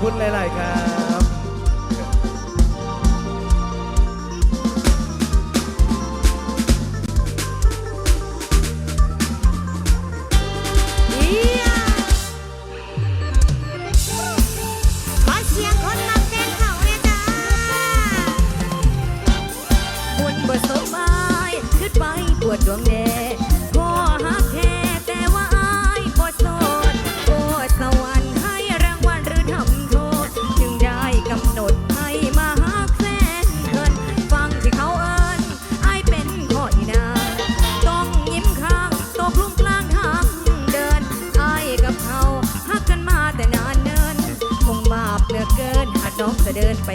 คุณหลาย ๆ ครับ เดินไป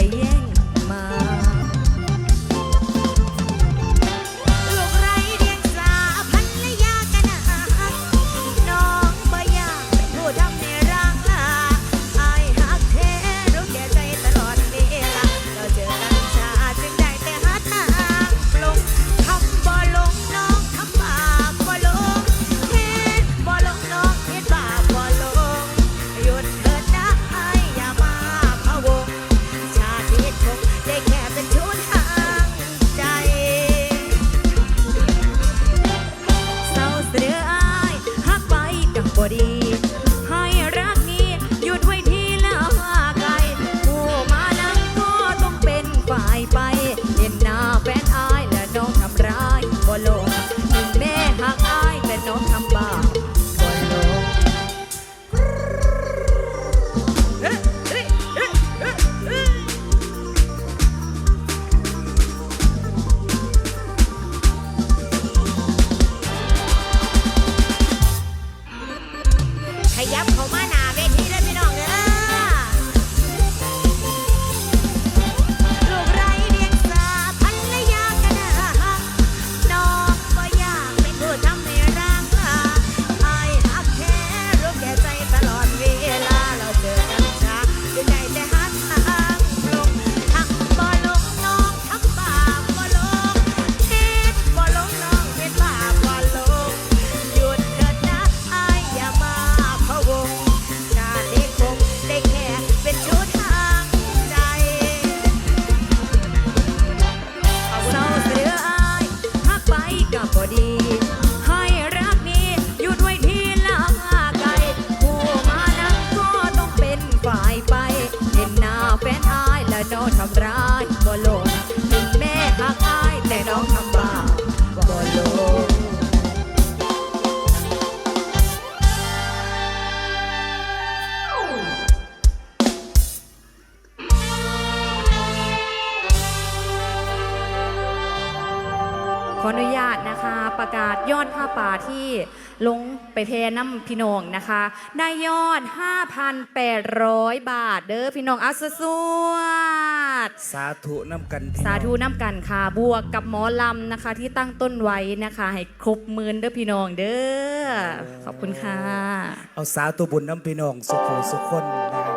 ยับเข้ามาหน้าเวที ขออนุญาตนะคะ ประกาศยอดผ้าป่าที่ลงไปเทน้ำพี่น้องนะคะ ได้ยอด 5,800 บาท เด้อพี่น้องอัสสวดสาธุน้ำกันสาธุน้ำกันค่ะ บวกกับหมอลำนะคะ ที่ตั้งต้นไว้นะคะ ให้ครบหมื่นเด้อพี่น้องเด้อขอบคุณค่ะ เอาสาธุบุญน้ำพี่น้องสุขสุขคนนะ